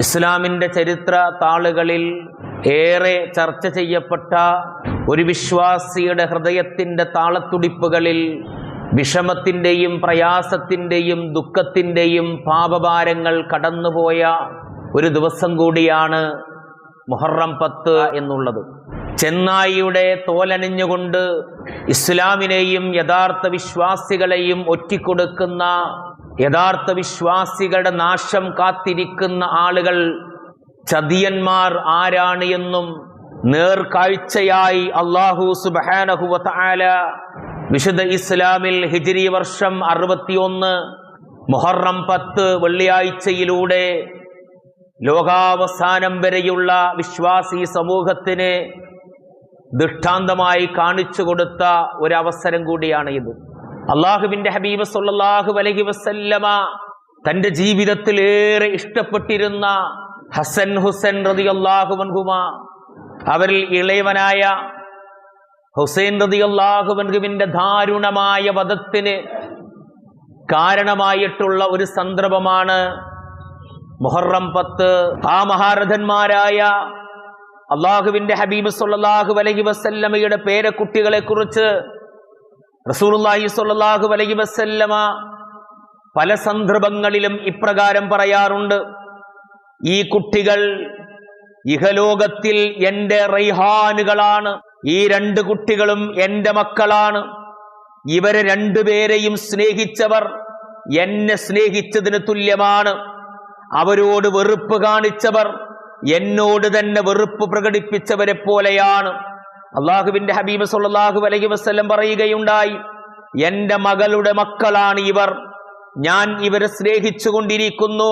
ഇസ്ലാമിന്റെ ചരിത്ര താളുകളിൽ ഏറെ ചർച്ച ചെയ്യപ്പെട്ട ഒരു വിശ്വാസിയുടെ ഹൃദയത്തിന്റെ താളത്തുടിപ്പുകളിൽ വിഷമത്തിന്റെയും പ്രയാസത്തിന്റെയും ദുഃഖത്തിന്റെയും പാപഭാരങ്ങൾ കടന്നുപോയ ഒരു ദിവസം കൂടിയാണ് മുഹറം പത്ത് എന്നുള്ളത്. ചെന്നായിയുടെ തോലണിഞ്ഞുകൊണ്ട് ഇസ്ലാമിനെയും യഥാർത്ഥ വിശ്വാസികളെയും ഒറ്റിക്കൊടുക്കുന്ന യഥാർത്ഥ വിശ്വാസികളുടെ നാശം കാത്തിരിക്കുന്ന ആളുകൾ ചതിയന്മാർ ആരാണ് എന്നും നേർക്കാഴ്ചയായി അള്ളാഹു സുബാനഹുല വിശുദ്ധ ഇസ്ലാമിൽ ഹിജിരി വർഷം അറുപത്തിയൊന്ന് മൊഹറം പത്ത് വെള്ളിയാഴ്ചയിലൂടെ ലോകാവസാനം വരെയുള്ള വിശ്വാസി സമൂഹത്തിന് ദൃഷ്ടാന്തമായി കാണിച്ചു കൊടുത്ത ഒരവസരം കൂടിയാണ് ഇത്. അള്ളാഹുവിന്റെ ഹബീബ് സല്ലല്ലാഹു അലൈഹി വസല്ലമ തന്റെ ജീവിതത്തിലേറെ ഇഷ്ടപ്പെട്ടിരുന്ന ഹസൻ ഹുസൈൻ റളിയല്ലാഹു അൻഹുമ അവരിൽ ഇളയവനായ ഹുസൈൻ റളിയല്ലാഹു അൻഹുവിന്റെ ദാരുണമായ വധത്തിന് കാരണമായിട്ടുള്ള ഒരു സന്ദർഭമാണ് മുഹറം പത്ത്. ആ മഹാരഥന്മാരായ അള്ളാഹുവിന്റെ ഹബീബ് സല്ലല്ലാഹു അലൈഹി വസല്ലമയുടെ പേരക്കുട്ടികളെ കുറിച്ച് റസൂലുള്ളാഹി സ്വല്ലല്ലാഹു അലൈഹി വസല്ലമ പല സന്ദർഭങ്ങളിലും ഇപ്രകാരം പറയാറുണ്ട്. ഈ കുട്ടികൾ ഇഹലോകത്തിൽ എന്റെ റൈഹാനുകളാണ്. ഈ രണ്ട് കുട്ടികളും എന്റെ മക്കളാണ്. ഇവരെ രണ്ടുപേരെയും സ്നേഹിച്ചവർ എന്നെ സ്നേഹിച്ചതിന് തുല്യമാണ്. അവരോട് വെറുപ്പ് കാണിച്ചവർ എന്നോട് തന്നെ വെറുപ്പ് പ്രകടിപ്പിച്ചവരെ പോലെയാണ്. അള്ളാഹുവിന്റെ ഹബീബ് സല്ലല്ലാഹു അലൈഹി വസ്ലം പറയുകയുണ്ടായി എന്റെ മകളുടെ മക്കളാണ് ഇവർ. ഞാൻ ഇവരെ സ്നേഹിച്ചുകൊണ്ടിരിക്കുന്നു.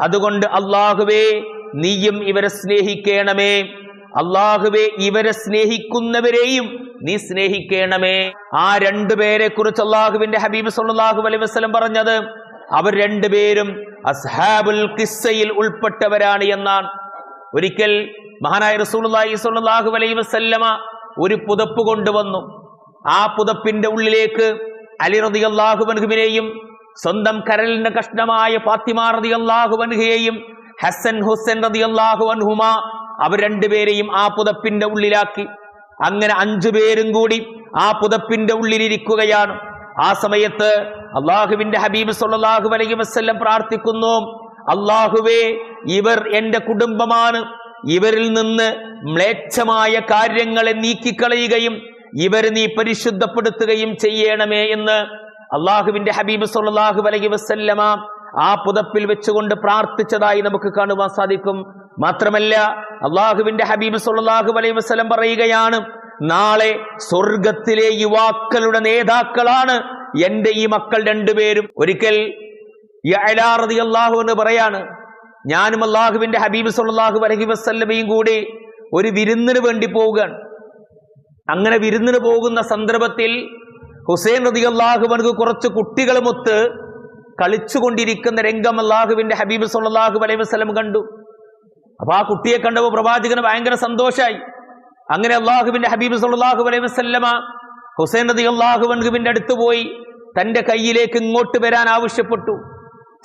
അതുകൊണ്ട് അള്ളാഹുവേ നീയും ഇവരെ സ്നേഹിക്കണമേ. അള്ളാഹുവേ ഇവരെ സ്നേഹിക്കുന്നവരെയും നീ സ്നേഹിക്കണമേ. ആ രണ്ടുപേരെ കുറിച്ച് അള്ളാഹുവിന്റെ ഹബീബ് സല്ലല്ലാഹു അലൈഹി വസ്ലം പറഞ്ഞത് അവർ രണ്ടുപേരും അസ്ഹാബുൽ കിസ്സയിൽ ഉൾപ്പെട്ടവരാണ് എന്നാണ്. ഒരിക്കൽ മഹാനായ റസൂലുള്ളാഹി സ്വല്ലല്ലാഹു അലൈഹി വസല്ലമ ഒരു പുതപ്പ് കൊണ്ടുവന്നു. ആ പുതപ്പിന്റെ ഉള്ളിലേക്ക് അലി റളിയല്ലാഹു അൻഹുവിനെയും സ്വന്തം കരലിന്റെ കഷ്ണമായ ഫാത്തിമ റളിയല്ലാഹു അൻഹയെയും ഹസൻ ഹുസൈൻ അള്ളാഹു അൻഹുമ അവർ രണ്ടുപേരെയും ആ പുതപ്പിന്റെ ഉള്ളിലാക്കി. അങ്ങനെ അഞ്ചു പേരും കൂടി ആ പുതപ്പിന്റെ ഉള്ളിലിരിക്കുകയാണ്. ആ സമയത്ത് അള്ളാഹുവിന്റെ ഹബീബ് സല്ലല്ലാഹു അലൈഹി വസല്ലം പ്രാർത്ഥിക്കുന്നു. അള്ളാഹുവേ ഇവർ എന്റെ കുടുംബമാണ്. ഇവരിൽ നിന്ന് മ്ലേച്ഛമായ കാര്യങ്ങളെ നീക്കിക്കളയുകയും ഇവരെ നീ പരിശുദ്ധപ്പെടുത്തുകയും ചെയ്യണമേ എന്ന് അള്ളാഹുവിന്റെ ഹബീബ് സല്ലല്ലാഹു അലൈഹി വസല്ലമ ആ പുതപ്പിൽ വെച്ചുകൊണ്ട് പ്രാർത്ഥിച്ചതായി നമുക്ക് കാണുവാൻ സാധിക്കും. മാത്രമല്ല അള്ളാഹുവിന്റെ ഹബീബ് സല്ലല്ലാഹു അലൈഹി വസ്ലം പറയുകയാണ് നാളെ സ്വർഗത്തിലെ യുവാക്കളുടെ നേതാക്കളാണ് എന്റെ ഈ മക്കൾ രണ്ടുപേരും. ഒരിക്കൽ അള്ളാഹു എന്ന് പറയാണ് ഞാനും അള്ളാഹുവിന്റെ ഹബീബ് സല്ലല്ലാഹു അലൈഹി വസ്ല്ലമയും കൂടി ഒരു വിരുന്നിന് വേണ്ടി പോവുകയാണ്. അങ്ങനെ വിരുന്നിന് പോകുന്ന സന്ദർഭത്തിൽ ഹുസൈൻ റതി അള്ളാഹുവനക്ക് കുറച്ച് കുട്ടികളുമൊത്ത് കളിച്ചുകൊണ്ടിരിക്കുന്ന രംഗം അള്ളാഹുവിന്റെ ഹബീബ് സല്ലല്ലാഹു അലൈഹി വസ്ലം കണ്ടു. അപ്പൊ ആ കുട്ടിയെ കണ്ടപ്പോൾ പ്രവാചകന് ഭയങ്കര സന്തോഷമായി അങ്ങനെ അള്ളാഹുവിന്റെ ഹബീബ് സല്ലല്ലാഹു അലൈഹി വസല്ലമ ഹുസൈൻ റതി അള്ളാഹുവൻഹുവിന്റെ അടുത്ത് പോയി തന്റെ കയ്യിലേക്ക് ഇങ്ങോട്ട് വരാൻ ആവശ്യപ്പെട്ടു.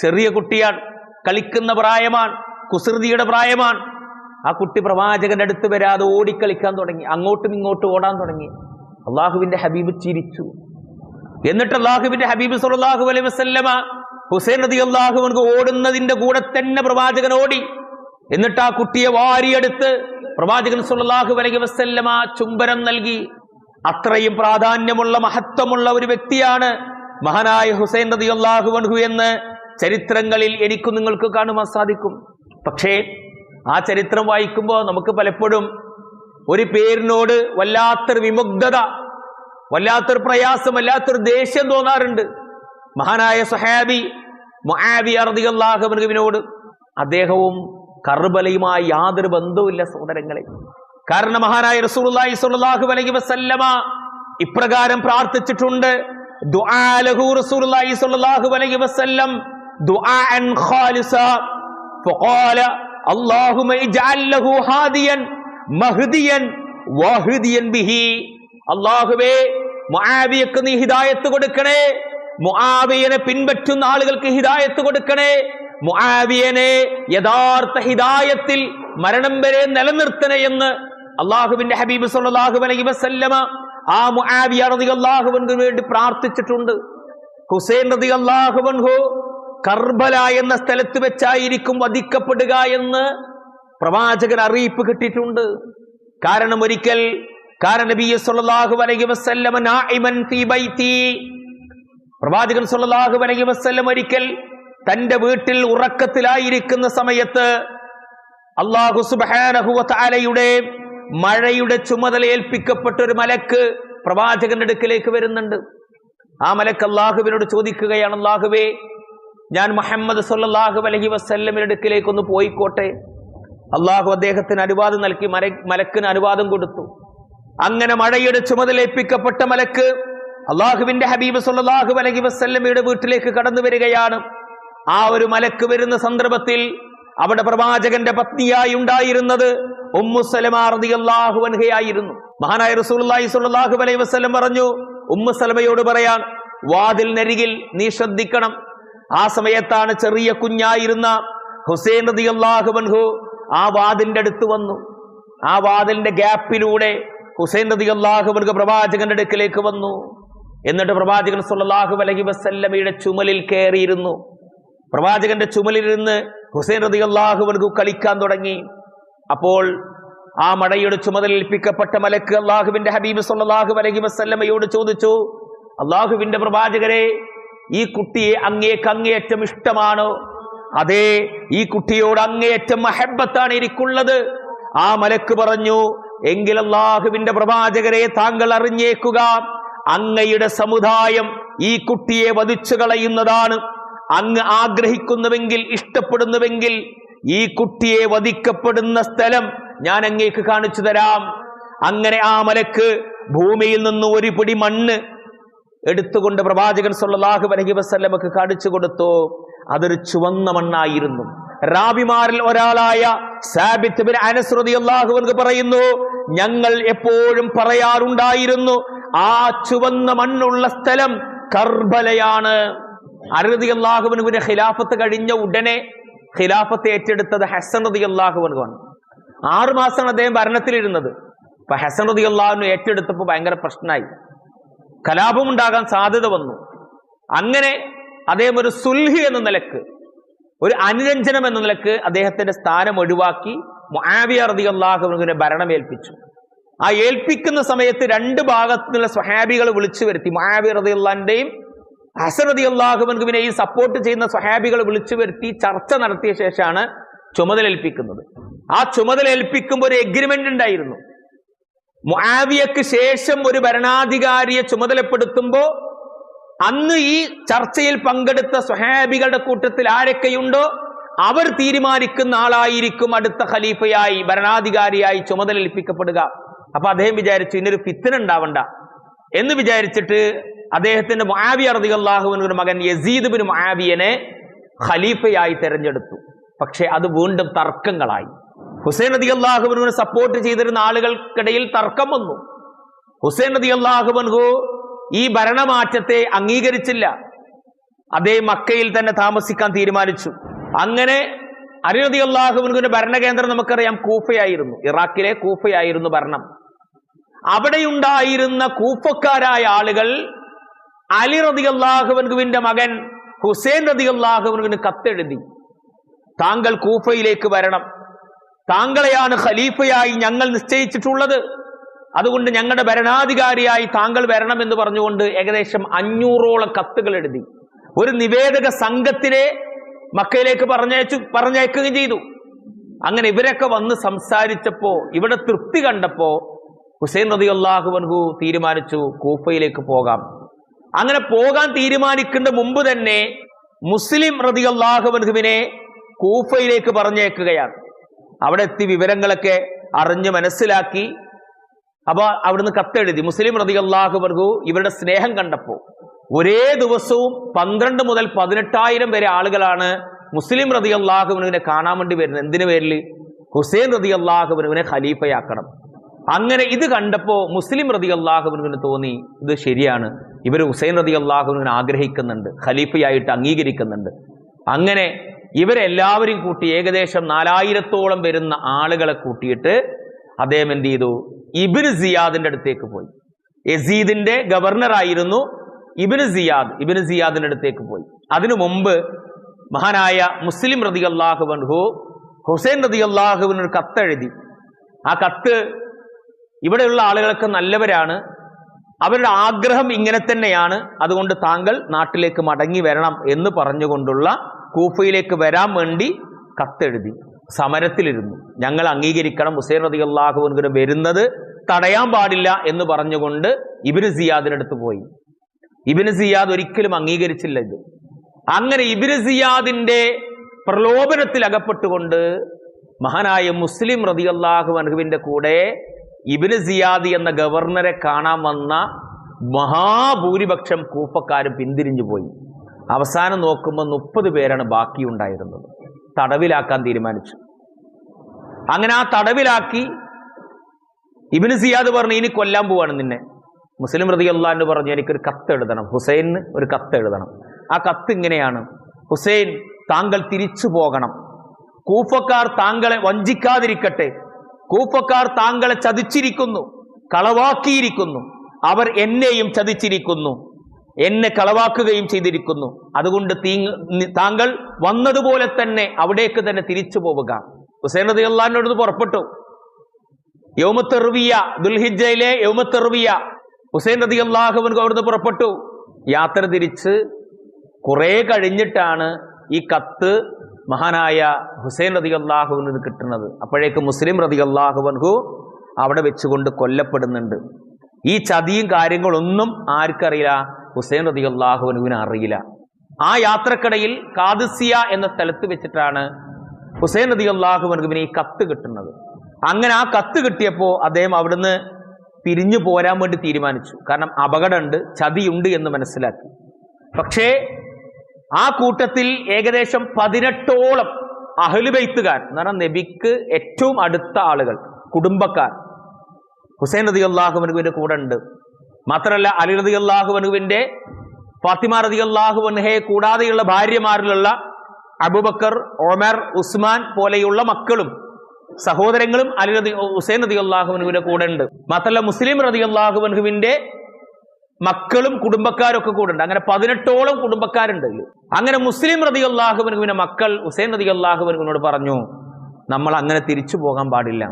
ചെറിയ കുട്ടിയാണ്. കളിക്കുന്ന പ്രായമാണ് കുസൃതിയുടെ പ്രായമാണ്. ആ കുട്ടി പ്രവാചകന്റെ അടുത്ത് വരാതെ ഓടിക്കളിക്കാൻ തുടങ്ങി അങ്ങോട്ടും ഇങ്ങോട്ടും ഓടാൻ തുടങ്ങി. അള്ളാഹുവിന്റെ ഹബീബ് ചിരിച്ചു. എന്നിട്ട് അള്ളാഹുവിന്റെ ഹബീബ് സല്ലല്ലാഹു അലൈ വസല്ലമ ഹുസൈൻ റതി അള്ളാഹു ഓടുന്നതിന്റെ കൂടെ തന്നെ പ്രവാചകൻ ഓടി. എന്നിട്ട് ആ കുട്ടിയെ വാരിയെടുത്ത് പ്രവാചകൻ സല്ലല്ലാഹു അലൈഹി വസല്ലമ ചുംബനം നൽകി. അത്രയും പ്രാധാന്യമുള്ള മഹത്വമുള്ള ഒരു വ്യക്തിയാണ് മഹാനായ ഹുസൈൻ റതി അള്ളാഹു എന്ന് ചരിത്രങ്ങളിൽ എനിക്കും നിങ്ങൾക്ക് കാണുവാൻ സാധിക്കും. പക്ഷേ ആ ചരിത്രം വായിക്കുമ്പോൾ നമുക്ക് പലപ്പോഴും ഒരു പേരിനോട് വല്ലാത്തൊരു വിമുഗ്ധത വല്ലാത്തൊരു പ്രയാസം വല്ലാത്തൊരു ദേഷ്യം തോന്നാറുണ്ട്. മഹാനായ സഹാബി മുആബിയർദിയല്ലാഹുവിനോട് അദ്ദേഹവും കർബലയുമായി യാതൊരു ബന്ധവുമില്ല സഹോദരങ്ങളെ. കാരണം മഹാനായ റസൂലുള്ളാഹി സ്വല്ലല്ലാഹു അലൈഹി വസല്ലമ ഇപ്രകാരം പ്രാർത്ഥിച്ചിട്ടുണ്ട് ദുആ ലഹു റസൂലുള്ളാഹി സ്വല്ലല്ലാഹു അലൈഹി വസല്ലം ദുആഅൻ ഖാലിസ ഫഖാല اللهم اجعل له هاديا മഹ്ദിയൻ വാഹിദിയൻ ബിഹി അല്ലാഹുവേ മുആവിയക്ക് നീ ഹിദായത്ത് കൊടുക്കണേ മുആവിയനെ പിൻപറ്റുന്ന ആളുകൾക്ക് ഹിദായത്ത് കൊടുക്കണേ മുആവിയനെ യഥാർത്ഥ ഹിദായത്തിൽ മരണം വരെ നിലനിർത്തണേ എന്ന് അള്ളാഹുവിന്റെ ഹബീബ് സല്ലല്ലാഹു അലൈഹി വസല്ലമ ആ മുആവിയ റളിയല്ലാഹു അൻഹുവിന് വേണ്ടി പ്രാർത്ഥിച്ചിട്ടുണ്ട് ഹുസൈൻ റളിയല്ലാഹു അൻഹു കർബല എന്ന സ്ഥലത്ത് വെച്ചായിരിക്കും വധിക്കപ്പെടുക എന്ന് പ്രവാചകൻ അറിയിപ്പ് കിട്ടിയിട്ടുണ്ട്. കാരണം ഒരിക്കൽ സല്ലല്ലാഹു അലൈഹി വസല്ലമ ബൈതി. പ്രവാചകൻ സല്ലല്ലാഹു അലൈഹി വസല്ലം ഒരിക്കൽ തന്റെ വീട്ടിൽ ഉറക്കത്തിലായിരിക്കുന്ന സമയത്ത് അള്ളാഹു സുബ്ഹാനഹു വതആലയുടെ മഴയുടെ ചുമതല ഏൽപ്പിക്കപ്പെട്ട ഒരു മലക്ക് പ്രവാചകന്റെ അടുക്കിലേക്ക് വരുന്നുണ്ട്. ആ മലക്ക് അള്ളാഹുവിനോട് ചോദിക്കുകയാണ് അള്ളാഹുവേ ഞാൻ മുഹമ്മദ് സല്ലാഹു അലഹി വസ്ല്ലമിന്റെ അടുക്കിലേക്ക് ഒന്ന് പോയിക്കോട്ടെ. അള്ളാഹു അദ്ദേഹത്തിന് അനുവാദം നൽകി മല മലക്കിന് അനുവാദം കൊടുത്തു. അങ്ങനെ മഴയുടെ ചുമതലേൽപ്പിക്കപ്പെട്ട മലക്ക് അള്ളാഹുവിന്റെ ഹബീബ് സല്ലാഹു അലഹി വസ്ല്ലമിയുടെ വീട്ടിലേക്ക് കടന്നു വരികയാണ്. ആ ഒരു മലക്ക് വരുന്ന സന്ദർഭത്തിൽ അവിടെ പ്രവാചകന്റെ പത്നിയായി ഉണ്ടായിരുന്നത് ഉമ്മു സലമ റളിയല്ലാഹു അൻഹയായിരുന്നു. മഹാനായ റസൂലുള്ളാഹി സ്വല്ലല്ലാഹു അലൈഹി വസല്ലം പറഞ്ഞു ഉമ്മുസലമയോട് പറയാൻ വാതിൽ നരികിൽ നീ ശ്രദ്ധിക്കണം. ആ സമയത്താണ് ചെറിയ കുഞ്ഞായിരുന്ന ഹുസൈൻ റതി അള്ളാഹു ബൻഹു ആ വാതിലിന്റെ അടുത്ത് വന്നു. ആ വാതിലിന്റെ ഗ്യാപ്പിലൂടെ ഹുസൈൻ റതി അള്ളാഹു ബൻഹു പ്രവാചകന്റെ അടുക്കിലേക്ക് വന്നു. എന്നിട്ട് പ്രവാചകൻ സുല്ലാഹു അലൈഹി വസല്ലമയുടെ ചുമലിൽ കയറിയിരുന്നു. പ്രവാചകന്റെ ചുമലിലിരുന്ന് ഹുസൈൻ റതി അള്ളാഹു ബൻഹു കളിക്കാൻ തുടങ്ങി. അപ്പോൾ ആ മടയുടെ ചുമതലേൽപ്പിക്കപ്പെട്ട മലക്ക് അള്ളാഹുവിന്റെ ഹബീബ് സുല്ലാഹു അലൈഹി വസല്ലമയോട് ചോദിച്ചു അള്ളാഹുവിന്റെ പ്രവാചകരെ ഈ കുട്ടിയെ അങ്ങേക്ക് അങ്ങേയറ്റം ഇഷ്ടമാണോ. അതെ ഈ കുട്ടിയോട് അങ്ങേയറ്റം മഹബത്താണ് എനിക്കുള്ളത് ആ മലക്ക് പറഞ്ഞു എങ്കിൽ അള്ളാഹുവിന്റെ പ്രവാചകരെ താങ്കൾ അറിഞ്ഞേക്കുക. അങ്ങയുടെ സമുദായം ഈ കുട്ടിയെ വധിച്ചു കളയുന്നതാണ്. അങ്ങ് ആഗ്രഹിക്കുന്നുവെങ്കിൽ ഇഷ്ടപ്പെടുന്നുവെങ്കിൽ ഈ കുട്ടിയെ വധിക്കപ്പെടുന്ന സ്ഥലം ഞാൻ അങ്ങേക്ക് കാണിച്ചു തരാം. അങ്ങനെ ആ മലക്ക് ഭൂമിയിൽ നിന്ന് ഒരു പിടി മണ്ണ് എടുത്തുകൊണ്ട് പ്രവാചകൻ സല്ലല്ലാഹു അലൈഹി വസല്ലമക്ക് കാണിച്ചു കൊടുത്തു. അതൊരു ചുവന്ന മണ്ണായിരുന്നു. റാബിമാരിൽ ഒരാളായ സാബിത്ത് ബിൻ അനസ് റളിയല്ലാഹു അൻഹു പറയുന്നു ഞങ്ങൾ എപ്പോഴും പറയാറുണ്ടായിരുന്നു ആ ചുവന്ന മണ്ണുള്ള സ്ഥലം കർബലയാണ്. അറുതി അള്ളാഹുവിനുവിന്റെ ഖിലാഫത്ത് കഴിഞ്ഞ ഉടനെ ഖിലാഫത്ത് ഏറ്റെടുത്തത് ഹസൻ റതി അള്ളാഹുവിനുമാണ് ആറുമാസമാണ് അദ്ദേഹം ഭരണത്തിലിരുന്നത്. അപ്പൊ ഹസൻ റതി അള്ളാഹുവിന് ഏറ്റെടുത്തപ്പോൾ ഭയങ്കര പ്രശ്നമായി. കലാപമുണ്ടാകാൻ സാധ്യത വന്നു. അങ്ങനെ അദ്ദേഹം ഒരു സുൽഹി എന്ന നിലയ്ക്ക് ഒരു അനുരഞ്ജനം എന്ന നിലയ്ക്ക് അദ്ദേഹത്തിന്റെ സ്ഥാനം ഒഴിവാക്കി മുആവിയ റതി അള്ളാഹുവിനെ ഭരണം ഏൽപ്പിച്ചു ആ ഏൽപ്പിക്കുന്ന സമയത്ത് രണ്ട് ഭാഗത്തുനിന്നുള്ള സ്വഹാബികൾ വിളിച്ചു വരുത്തി. മുആവിയ റതി അള്ളാഹിന്റെയും ഹസൻ റതി അള്ളാഹുബൻകുവിനെയും സപ്പോർട്ട് ചെയ്യുന്ന സ്വഹാബികൾ വിളിച്ചു വരുത്തി ചർച്ച നടത്തിയ ശേഷമാണ് ചുമതല ഏൽപ്പിക്കുന്നത് ആ ചുമതല ഏൽപ്പിക്കുമ്പോൾ ഒരു എഗ്രിമെന്റ് ഉണ്ടായിരുന്നു. മുആവിയക്ക് ശേഷം ഒരു ഭരണാധികാരിയെ ചുമതലപ്പെടുത്തുമ്പോൾ അന്ന് ഈ ചർച്ചയിൽ പങ്കെടുത്ത സ്വഹാബികളുടെ കൂട്ടത്തിൽ ആരൊക്കെയുണ്ടോ അവർ തീരുമാനിക്കുന്ന ആളായിരിക്കും അടുത്ത ഖലീഫയായി ഭരണാധികാരിയായി ചുമതല ഏൽപ്പിക്കപ്പെടുക അപ്പൊ അദ്ദേഹം വിചാരിച്ചു ഇന്നൊരു ഫിത്തന ഉണ്ടാവണ്ട. എന്ന് വിചാരിച്ചിട്ട് അദ്ദേഹത്തിന്റെ മുആവിയ റളിയല്ലാഹുവിന്റെ മകൻ യസീദ് ബിൻ മുആവിയനെ ഖലീഫയായി തെരഞ്ഞെടുത്തു. പക്ഷെ അത് വീണ്ടും തർക്കങ്ങളായി. ഹുസൈൻ നദി അള്ളാഹുബനുവിനെ സപ്പോർട്ട് ചെയ്തിരുന്ന ആളുകൾക്കിടയിൽ തർക്കം വന്നു. ഹുസൈൻ നദി അള്ളാഹുബൻഹു ഈ ഭരണമാറ്റത്തെ അംഗീകരിച്ചില്ല. അതേ മക്കയിൽ തന്നെ താമസിക്കാൻ തീരുമാനിച്ചു. അങ്ങനെ അരിറതി അള്ളാഹുബൻഹുവിന്റെ ഭരണകേന്ദ്രം നമുക്കറിയാം കൂഫയായിരുന്നു. ഇറാഖിലെ കൂഫയായിരുന്നു ഭരണം. അവിടെയുണ്ടായിരുന്ന കൂഫക്കാരായ ആളുകൾ അലി റതി അള്ളാഹുബൻഹുവിന്റെ മകൻ ഹുസൈൻ റതി അള്ളാഹുബൻഹുവിന് കത്തെഴുതി. താങ്കൾ കൂഫയിലേക്ക് വരണം. താങ്കളെയാണ് ഖലീഫയായി ഞങ്ങൾ നിശ്ചയിച്ചിട്ടുള്ളത്. അതുകൊണ്ട് ഞങ്ങളുടെ ഭരണാധികാരിയായി താങ്കൾ വരണമെന്ന് പറഞ്ഞുകൊണ്ട് ഏകദേശം അഞ്ഞൂറോളം കത്തുകൾ എഴുതി. ഒരു നിവേദക സംഘത്തിനെ മക്കയിലേക്ക് പറഞ്ഞയച്ചു പറഞ്ഞയക്കുകയും ചെയ്തു. അങ്ങനെ ഇവരൊക്കെ വന്ന് സംസാരിച്ചപ്പോ ഇവിടെ തൃപ്തി കണ്ടപ്പോ ഹുസൈൻ റതി അള്ളാഹുവൻഹു തീരുമാനിച്ചു കൂഫയിലേക്ക് പോകാം. അങ്ങനെ പോകാൻ തീരുമാനിക്കുന്ന മുമ്പ് തന്നെ മുസ്ലിം റതി അള്ളാഹുവൻഹുവിനെ കൂഫയിലേക്ക് പറഞ്ഞേക്കുകയാണ് അവിടെ എത്തി വിവരങ്ങളൊക്കെ അറിഞ്ഞ് മനസ്സിലാക്കി. അപ്പോൾ അവിടുന്ന് കത്തെഴുതി. മുസ്ലിം റതി അള്ളാഹുബർഹു ഇവരുടെ സ്നേഹം കണ്ടപ്പോൾ ഒരേ ദിവസവും പന്ത്രണ്ട് മുതൽ പതിനെട്ടായിരം വരെ ആളുകളാണ് മുസ്ലിം റതി അള്ളാഹുവിനെ കാണാൻ വേണ്ടി വരുന്നത്. എന്തിനു പേരിൽ? ഹുസൈൻ റതി അള്ളാഹുവിനെ ഖലീഫയാക്കണം. അങ്ങനെ ഇത് കണ്ടപ്പോൾ മുസ്ലിം റതി അള്ളാഹുബിന് തോന്നി ഇത് ശരിയാണ്. ഇവർ ഹുസൈൻ റതി അള്ളാഹുവിനെ ആഗ്രഹിക്കുന്നുണ്ട് ഖലീഫയായിട്ട് അംഗീകരിക്കുന്നുണ്ട്. അങ്ങനെ ഇവരെല്ലാവരും കൂട്ടി ഏകദേശം നാലായിരത്തോളം വരുന്ന ആളുകളെ കൂട്ടിയിട്ട് അദ്ദേഹം എന്ത് ചെയ്തു? ഇബിന് സിയാദിന്റെ അടുത്തേക്ക് പോയി. യസീദിന്റെ ഗവർണറായിരുന്നു ഇബിന് സിയാദ്. ഇബിന് സിയാദിന്റെ അടുത്തേക്ക് പോയി. അതിനു മുമ്പ് മഹാനായ മുസ്ലിം റതി അള്ളാഹുബൻഹു ഹുസൈൻ റതി അള്ളാഹുവിന് ഒരു കത്തെഴുതി ആ കത്ത് ഇവിടെയുള്ള ആളുകളൊക്കെ നല്ലവരാണ്. അവരുടെ ആഗ്രഹം ഇങ്ങനെ തന്നെയാണ്. അതുകൊണ്ട് താങ്കൾ നാട്ടിലേക്ക് മടങ്ങി വരണം എന്ന് പറഞ്ഞുകൊണ്ടുള്ള കൂഫയിലേക്ക് വരാൻ വേണ്ടി കത്തെഴുതി. സമരത്തിലിരുന്നു. ഞങ്ങൾ അംഗീകരിക്കണം. ഹുസൈൻ റതി അള്ളാഹുവിന് വരുന്നത് തടയാൻ പാടില്ല എന്ന് പറഞ്ഞുകൊണ്ട് ഇബിന് സിയാദിനടുത്ത് പോയി. ഇബിന് സിയാദ് ഒരിക്കലും അംഗീകരിച്ചില്ല ഇത്. അങ്ങനെ ഇബിന് സിയാദിന്റെ പ്രലോഭനത്തിൽ അകപ്പെട്ടുകൊണ്ട് മഹാനായ മുസ്ലിം റതി അള്ളാഹു അൻഹുവിന്റെ കൂടെ ഇബിന് സിയാദ് എന്ന ഗവർണറെ കാണാൻ വന്ന മഹാഭൂരിപക്ഷം കൂപ്പക്കാരും പിന്തിരിഞ്ഞു പോയി. അവസാനം നോക്കുമ്പോൾ മുപ്പത് പേരാണ് ബാക്കിയുണ്ടായിരുന്നത്. തടവിലാക്കാൻ തീരുമാനിച്ചു. അങ്ങനെ ആ തടവിലാക്കി ഇബിന് സിയാദ് പറഞ്ഞു ഇനി കൊല്ലാൻ പോവാണ് നിന്നെ. മുസ്ലിം റതി അള്ളാന്ന് പറഞ്ഞു എനിക്കൊരു കത്ത് എഴുതണം ഹുസൈന് ഒരു കത്ത് എഴുതണം. ആ കത്ത് ഇങ്ങനെയാണ്. ഹുസൈൻ താങ്കൾ തിരിച്ചു പോകണം. കൂഫക്കാർ താങ്കളെ വഞ്ചിക്കാതിരിക്കട്ടെ. കൂഫക്കാർ താങ്കളെ ചതിച്ചിരിക്കുന്നു കളവാക്കിയിരിക്കുന്നു. അവർ എന്നെയും ചതിച്ചിരിക്കുന്നു. എന്നെ കളവാക്കുകയും ചെയ്തിരിക്കുന്നു. അതുകൊണ്ട് തീങ് താങ്കൾ വന്നതുപോലെ തന്നെ അവിടേക്ക് തന്നെ തിരിച്ചു പോവുക. ഹുസൈൻ റതി അള്ളഹാനോട് പുറപ്പെട്ടു. യൗമത്തെറുവിയ ദുൽഹിജയിലെ യൗമത്തെറുവിയ ഹുസൈൻ റതി അള്ളാഹുവിൻ അവിടുന്ന് പുറപ്പെട്ടു. യാത്ര തിരിച്ച് കുറേ കഴിഞ്ഞിട്ടാണ് ഈ കത്ത് മഹാനായ ഹുസൈൻ റതി അള്ളാഹുവിന് കിട്ടുന്നത്. അപ്പോഴേക്ക് മുസ്ലിം റതി അള്ളാഹുവൻഹു അവിടെ വെച്ചുകൊണ്ട് കൊല്ലപ്പെടുന്നുണ്ട്. ഈ ചതിയും കാര്യങ്ങളൊന്നും ആർക്കറിയില്ല. ഹുസൈൻ റതി അള്ളാഹുവിനുവിന് അറിയില്ല. ആ യാത്രക്കിടയിൽ കാദിസിയ എന്ന സ്ഥലത്ത് വെച്ചിട്ടാണ് ഹുസൈൻ റതി അള്ളാഹുവിനുവിന് ഈ കത്ത് കിട്ടുന്നത്. അങ്ങനെ ആ കത്ത് കിട്ടിയപ്പോൾ അദ്ദേഹം അവിടുന്ന് പിരിഞ്ഞു പോരാൻ വേണ്ടി തീരുമാനിച്ചു. കാരണം അപകടമുണ്ട് ചതിയുണ്ട് എന്ന് മനസ്സിലാക്കി. പക്ഷേ ആ കൂട്ടത്തിൽ ഏകദേശം പതിനെട്ടോളം അഹലുബൈത്തുകാർ എന്ന് പറഞ്ഞാൽ നബിക്ക് ഏറ്റവും അടുത്ത ആളുകൾ കുടുംബക്കാർ ഹുസൈൻ റതി അള്ളാഹുബനുവിന്റെ കൂടെ ഉണ്ട്. മാത്രമല്ല അലി റതി അള്ളാഹുബനുവിന്റെ ഫാത്തിമ റതി അള്ളാഹുബൻഹയെ കൂടാതെയുള്ള ഭാര്യമാരിലുള്ള അബുബക്കർ ഒമർ ഉസ്മാൻ പോലെയുള്ള മക്കളും സഹോദരങ്ങളും അലി റതി ഹുസൈൻ റതി അള്ളാഹുബനുവിന്റെ കൂടെ ഉണ്ട്. മാത്രമല്ല മുസ്ലിം റതി അള്ളാഹുബൻഹുവിന്റെ മക്കളും കുടുംബക്കാരൊക്കെ കൂടെ ഉണ്ട്. അങ്ങനെ പതിനെട്ടോളം കുടുംബക്കാരുണ്ട് അങ്ങനെ മുസ്ലിം റതി അള്ളാഹുബനുവിന്റെ മക്കൾ ഹുസൈൻ റതി അള്ളാഹുബനുവിനോട് പറഞ്ഞു നമ്മൾ അങ്ങനെ തിരിച്ചു പോകാൻ പാടില്ല.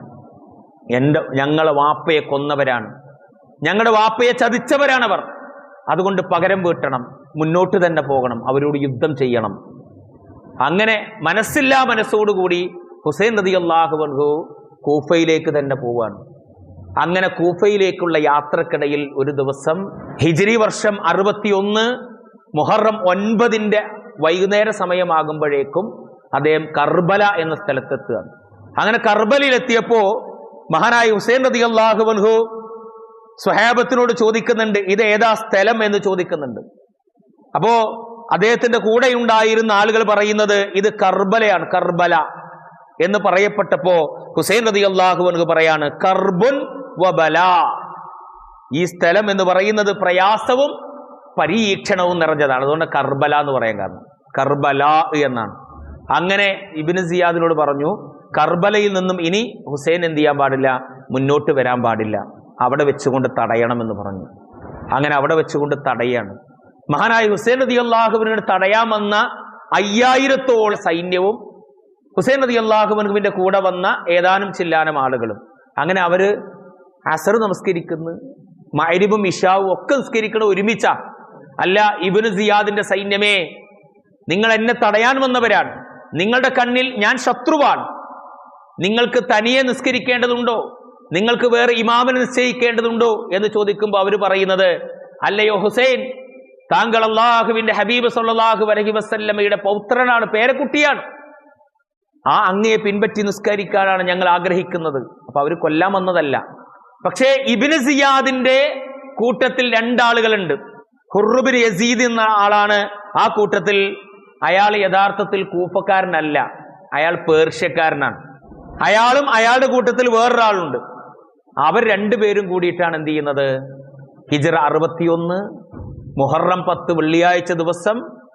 എന്റെ ഞങ്ങളെ വാപ്പയെ കൊന്നവരാണ്. ഞങ്ങളുടെ വാപ്പയെ ചതിച്ചവരാണവർ. അതുകൊണ്ട് പകരം വീട്ടണം മുന്നോട്ട് തന്നെ പോകണം അവരോട് യുദ്ധം ചെയ്യണം. അങ്ങനെ മനസ്സില്ലാ മനസ്സോടുകൂടി ഹുസൈൻ റതി അള്ളാഹുബൻഹു കൂഫയിലേക്ക് തന്നെ പോവാണ്. അങ്ങനെ കൂഫയിലേക്കുള്ള യാത്രക്കിടയിൽ ഒരു ദിവസം ഹിജ്രി വർഷം അറുപത്തിയൊന്ന് മുഹറം ഒൻപതിന്റെ വൈകുന്നേര സമയമാകുമ്പോഴേക്കും അദ്ദേഹം കർബല എന്ന സ്ഥലത്തെത്തുകയാണ്. അങ്ങനെ കർബലയിലെത്തിയപ്പോ മഹാനായ ഹുസൈൻ റതി അള്ളാഹുബൻഹു സ്വഹാബത്തിനോട് ചോദിക്കുന്നുണ്ട് ഇത് ഏതാ സ്ഥലം? എന്ന് ചോദിക്കുന്നുണ്ട്. അപ്പോ അദ്ദേഹത്തിന്റെ കൂടെ ഉണ്ടായിരുന്ന ആളുകൾ പറയുന്നത് ഇത് കർബലയാണ് കർബല. എന്ന് പറയപ്പെട്ടപ്പോ ഹുസൈൻ റതി അള്ളാഹു എന്ന് പറയാണ് കർബുൻ വബല ഈ സ്ഥലം എന്ന് പറയുന്നത് പ്രയാസവും പരീക്ഷണവും നിറഞ്ഞതാണ്. അതുകൊണ്ട് കർബല എന്ന് പറയാൻ കാരണം. കർബല എന്നാണ്. അങ്ങനെ ഇബിന് സിയാദിനോട് പറഞ്ഞു കർബലയിൽ നിന്നും ഇനി ഹുസൈൻ എന്ത് ചെയ്യാൻ പാടില്ല? മുന്നോട്ട് വരാൻ പാടില്ല. അവിടെ വെച്ചുകൊണ്ട് തടയണമെന്ന് പറഞ്ഞു. അങ്ങനെ അവിടെ വെച്ചുകൊണ്ട് തടയാണ്. മഹാനായ ഹുസൈൻ നദി അള്ളാഹുവിനോട് തടയാമെന്ന അയ്യായിരത്തോളം സൈന്യവും ഹുസൈൻ നദി അള്ളാഹുവിന്റെ കൂടെ വന്ന ഏതാനും ചില്ലാനം ആളുകളും. അങ്ങനെ അവർ അസർ നമസ്കരിക്കുന്നു മൈരിബും ഇഷാവും ഒക്കെ നിസ്കരിക്കണം ഒരുമിച്ച. അല്ല ഇബിന് സിയാദിന്റെ സൈന്യമേ നിങ്ങൾ എന്നെ തടയാൻ വന്നവരാണ്. നിങ്ങളുടെ കണ്ണിൽ ഞാൻ ശത്രുവാണ്. നിങ്ങൾക്ക് തനിയെ നിസ്കരിക്കേണ്ടതുണ്ടോ? നിങ്ങൾക്ക് വേറെ ഇമാമിനെ നിശ്ചയിക്കേണ്ടതുണ്ടോ എന്ന് ചോദിക്കുമ്പോൾ അവർ പറയുന്നത് അല്ലയോ ഹുസൈൻ താങ്കൾ അള്ളാഹുവിന്റെ ഹബീബ് സല്ലാഹു അലഹി വസ്ല്ലമ്മയുടെ പൗത്രനാണ് പേരക്കുട്ടിയാണ്. ആ അങ്ങയെ പിൻപറ്റി നിസ്കരിക്കാനാണ് ഞങ്ങൾ ആഗ്രഹിക്കുന്നത്. അപ്പൊ അവർ കൊല്ലാൻ വന്നതല്ല. പക്ഷേ ഇബിന് സിയാദിന്റെ കൂട്ടത്തിൽ രണ്ടാളുകളുണ്ട്. ഹുറുബിൻ യസീദ് എന്ന ആളാണ്. ആ കൂട്ടത്തിൽ അയാൾ യഥാർത്ഥത്തിൽ കൂപ്പക്കാരനല്ല. അയാൾ പേർഷ്യക്കാരനാണ്. അയാളും അയാളുടെ കൂട്ടത്തിൽ വേറൊരാളുണ്ട്. അവർ രണ്ടുപേരും കൂടിയിട്ടാണ് എന്ത് ചെയ്യുന്നത്? ഹിജറ അറുപത്തിയൊന്ന് മുഹറം പത്ത് വെള്ളിയാഴ്ച ദിവസം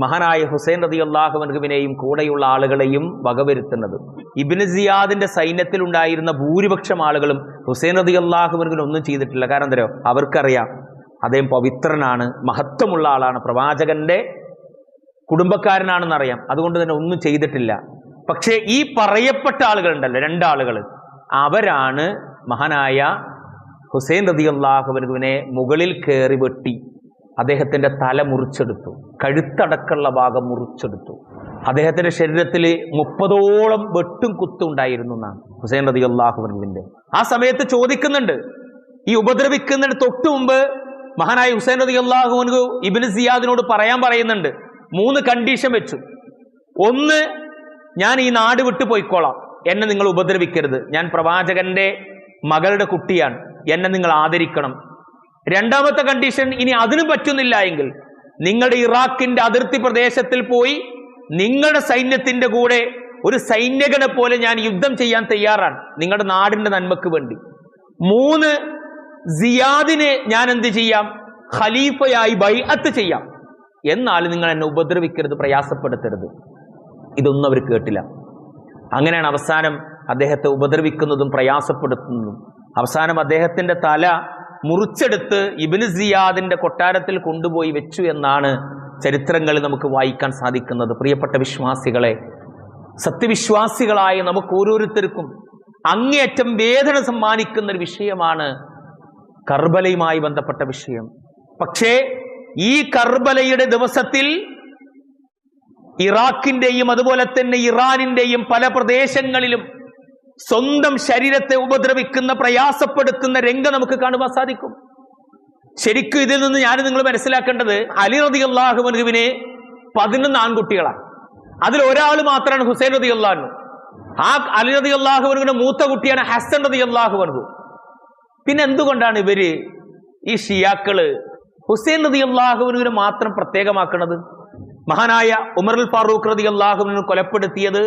മഹാനായ ഹുസൈൻ റതി അള്ളാഹുവിനെയും കൂടെയുള്ള ആളുകളെയും വകവരുത്തുന്നത്. ഇബിന് സിയാദിന്റെ സൈന്യത്തിൽ ഉണ്ടായിരുന്ന ഭൂരിപക്ഷം ആളുകളും ഹുസൈൻ റതി അള്ളാഹുവിനെ ഒന്നും ചെയ്തിട്ടില്ല. കാരണം എന്തോ അവർക്കറിയാം അദ്ദേഹം പവിത്രനാണ് മഹത്വമുള്ള ആളാണ് പ്രവാചകന്റെ കുടുംബക്കാരനാണെന്നറിയാം. അതുകൊണ്ട് തന്നെ ഒന്നും ചെയ്തിട്ടില്ല. പക്ഷേ ഈ പറയപ്പെട്ട ആളുകളുണ്ടല്ലോ രണ്ടാളുകൾ അവരാണ് മഹാനായ ഹുസൈൻ റതി അള്ളാഹുവിനെ മുകളിൽ കയറി വെട്ടി അദ്ദേഹത്തിന്റെ തല മുറിച്ചെടുത്തു. കഴുത്തടക്കമുള്ള ഭാഗം മുറിച്ചെടുത്തു. അദ്ദേഹത്തിന്റെ ശരീരത്തിൽ മുപ്പതോളം വെട്ടും കുത്തും ഉണ്ടായിരുന്നു എന്നാണ് ഹുസൈൻ റതി അള്ളാഹുവിന്റെ ആ സമയത്ത് ചോദിക്കുന്നുണ്ട് ഈ ഉപദ്രവിക്കുന്നതിന് തൊട്ടു മുമ്പ് മഹാനായ ഹുസൈൻ റതി അള്ളാഹുവിനു ഇബിന് സിയാദിനോട് പറയാൻ പറയുന്നുണ്ട് മൂന്ന് കണ്ടീഷൻ വെച്ചു. ഒന്ന് ഞാൻ ഈ നാട് വിട്ടു പോയിക്കോളാം എന്നെ നിങ്ങൾ ഉപദ്രവിക്കരുത്. ഞാൻ പ്രവാചകന്റെ മകളുടെ കുട്ടിയാണ്. എന്നെ നിങ്ങൾ ആദരിക്കണം. രണ്ടാമത്തെ കണ്ടീഷൻ ഇനി അതിനും പറ്റുന്നില്ല എങ്കിൽ നിങ്ങളുടെ ഇറാഖിന്റെ അതിർത്തി പ്രദേശത്തിൽ പോയി നിങ്ങളുടെ സൈന്യത്തിന്റെ കൂടെ ഒരു സൈന്യകനെ പോലെ ഞാൻ യുദ്ധം ചെയ്യാൻ തയ്യാറാണ്. നിങ്ങളുടെ നാടിന്റെ നന്മക്ക് വേണ്ടി. മൂന്ന് സിയാദിനെ ഞാൻ എന്ത് ചെയ്യാം? ഖലീഫയായി ബൈഅത്ത് ചെയ്യാം. എന്നാൽ നിങ്ങൾ എന്നെ ഉപദ്രവിക്കരുത് പ്രയാസപ്പെടുത്തരുത്. ഇതൊന്നും അവർ കേട്ടില്ല. അങ്ങനെയാണ് അവസാനം അദ്ദേഹത്തെ ഉപദ്രവിക്കുന്നതും പ്രയാസപ്പെടുത്തുന്നതും. അവസാനം അദ്ദേഹത്തിന്റെ തല മുറിച്ചെടുത്ത് ഇബിന് സിയാദിന്റെ കൊട്ടാരത്തിൽ കൊണ്ടുപോയി വെച്ചു എന്നാണ് ചരിത്രങ്ങളിൽ നമുക്ക് വായിക്കാൻ സാധിക്കുന്നത്. പ്രിയപ്പെട്ട വിശ്വാസികളെ സത്യവിശ്വാസികളായ നമുക്ക് ഓരോരുത്തർക്കും അങ്ങേയറ്റം വേദന സമ്മാനിക്കുന്ന ഒരു വിഷയമാണ് കർബലയുമായി ബന്ധപ്പെട്ട വിഷയം. പക്ഷേ ഈ കർബലയുടെ ദിവസത്തിൽ ഇറാഖിന്റെയും അതുപോലെ തന്നെ ഇറാനിന്റെയും പല പ്രദേശങ്ങളിലും സ്വന്തം ശരീരത്തെ ഉപദ്രവിക്കുന്ന പ്രയാസപ്പെടുത്തുന്ന രംഗം നമുക്ക് കാണുവാൻ സാധിക്കും. ശരിക്കും ഇതിൽ നിന്ന് ഞാൻ നിങ്ങൾ മനസ്സിലാക്കേണ്ടത് അലി റതി അള്ളാഹുവിനെ പതിനൊന്ന് ആൺകുട്ടികളാണ്. അതിൽ ഒരാൾ മാത്രമാണ് ഹുസൈൻ റതി അള്ളാഹു ആ അലി റതി അള്ളാഹുവിന്റെ മൂത്ത കുട്ടിയാണ് ഹസൻ റതി അള്ളാഹുവൻഹു പിന്നെ എന്തുകൊണ്ടാണ് ഇവർ ഈ ഷിയാക്കൾ ഹുസൈൻ റതി അള്ളാഹുവിനെ മാത്രം പ്രത്യേകമാക്കുന്നത് മഹാനായ ഉമറുൽ ഫാറൂഖ് റതി അള്ളാഹുവിനെ കൊലപ്പെടുത്തിയത്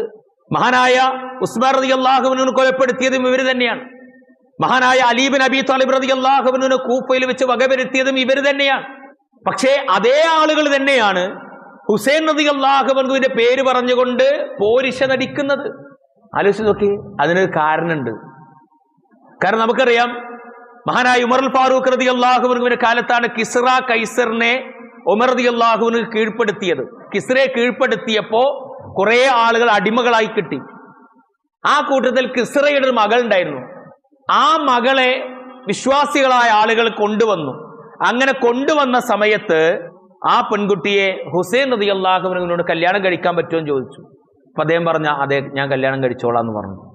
മഹാനായ ഉസ്മാൻ റതി അള്ളാഹുവിനെ കൊലപ്പെടുത്തിയതും ഇവർ തന്നെയാണ്. മഹാനായ അലീബിൻ അബി താലിബ് റതി അള്ളാഹുവിനെ കൂപ്പയിൽ വെച്ച് വകവരുത്തിയതും ഇവർ തന്നെയാണ്. പക്ഷേ അതേ ആളുകൾ തന്നെയാണ് ഹുസൈൻ റതി അള്ളാഹുവിന്റെ പേര് പറഞ്ഞുകൊണ്ട് പോരിശ നടിക്കുന്നത്. ആലോചിച്ച് നോക്കി അതിനൊരു കാരണമുണ്ട്. കാരണം നമുക്കറിയാം മഹാനായ ഉമർ ഫാറൂഖ് റതി അള്ളാഹുവിന്റെ കാലത്താണ് കിസ്റ കൈസറിനെ ഉമർ റതി അള്ളാഹുവിന് കീഴ്പ്പെടുത്തിയത്. കിസ്റയെ കീഴ്പ്പെടുത്തിയപ്പോ കുറെ ആളുകൾ അടിമകളായി കിട്ടി. ആ കൂട്ടത്തിൽ കിസ്റയുടെ ഒരു മകൾ ഉണ്ടായിരുന്നു ആ മകളെ വിശ്വാസികളായ ആളുകൾ കൊണ്ടുവന്നു. അങ്ങനെ കൊണ്ടുവന്ന സമയത്ത് ആ പെൺകുട്ടിയെ ഹുസൈൻ നദി അള്ളാഹുവിനോട് കല്യാണം കഴിക്കാൻ പറ്റുമെന്ന് ചോദിച്ചു. അപ്പൊ അദ്ദേഹം പറഞ്ഞ അതെ ഞാൻ കല്യാണം കഴിച്ചോളാം എന്ന് പറഞ്ഞു.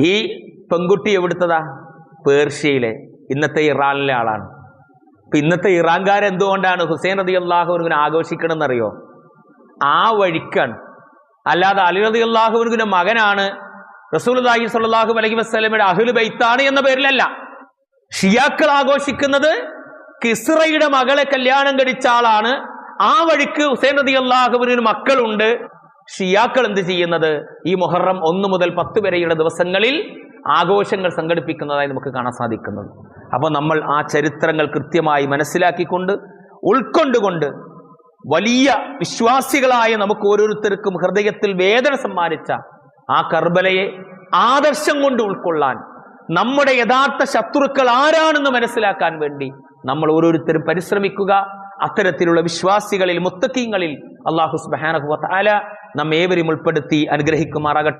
ഈ പെൺകുട്ടി എവിടുത്തതാ? പേർഷ്യയിലെ ഇന്നത്തെ ഇറാനിലെ ആളാണ്. അപ്പൊ ഇന്നത്തെ ഇറാൻകാർ എന്തുകൊണ്ടാണ് ഹുസൈൻ നദി അള്ളാഹുവിനെ ആഘോഷിക്കണമെന്നറിയോ? ആ വഴിക്കാണ്. അല്ലാതെ അലി നദി അള്ളാഹുവിന്റെ മകനാണ് റസൂൽഹി സ്വല്ലല്ലാഹു അലൈഹി വസ്ലമയുടെ അഹുൽ ബൈത്താണ് എന്ന പേരിലല്ല. ഷിയാക്കൾ ആഘോഷിക്കുന്നത് കിസ്റയുടെ മകളെ കല്യാണം കഴിച്ച ആളാണ്. ആ വഴിക്ക് ഹുസൈൻ റതി അള്ളാഹുവിന് മക്കളുണ്ട്. ഷിയാക്കൾ എന്ത് ചെയ്യുന്നത്? ഈ മൊഹറം ഒന്ന് മുതൽ പത്ത് വരെയുള്ള ദിവസങ്ങളിൽ ആഘോഷങ്ങൾ സംഘടിപ്പിക്കുന്നതായി നമുക്ക് കാണാൻ സാധിക്കുന്നത്. അപ്പോൾ നമ്മൾ ആ ചരിത്രങ്ങൾ കൃത്യമായി മനസ്സിലാക്കിക്കൊണ്ട് ഉൾക്കൊണ്ടുകൊണ്ട് വലിയ വിശ്വാസികളായ നമുക്ക് ഓരോരുത്തർക്കും ഹൃദയത്തിൽ വേദന സമ്മാനിച്ച ആ കർബലയെ ആദർശം കൊണ്ട് ഉൾക്കൊള്ളാൻ നമ്മുടെ യഥാർത്ഥ ശത്രുക്കൾ ആരാണെന്ന് മനസ്സിലാക്കാൻ വേണ്ടി നമ്മൾ ഓരോരുത്തരും പരിശ്രമിക്കുക. അത്തരത്തിലുള്ള വിശ്വാസികളിൽ മുത്തക്കീങ്ങളിൽ അള്ളാഹു സുബാനഹുവ താല നമ്മേവരും ഉൾപ്പെടുത്തി അനുഗ്രഹിക്കുമാറാകട്ടെ.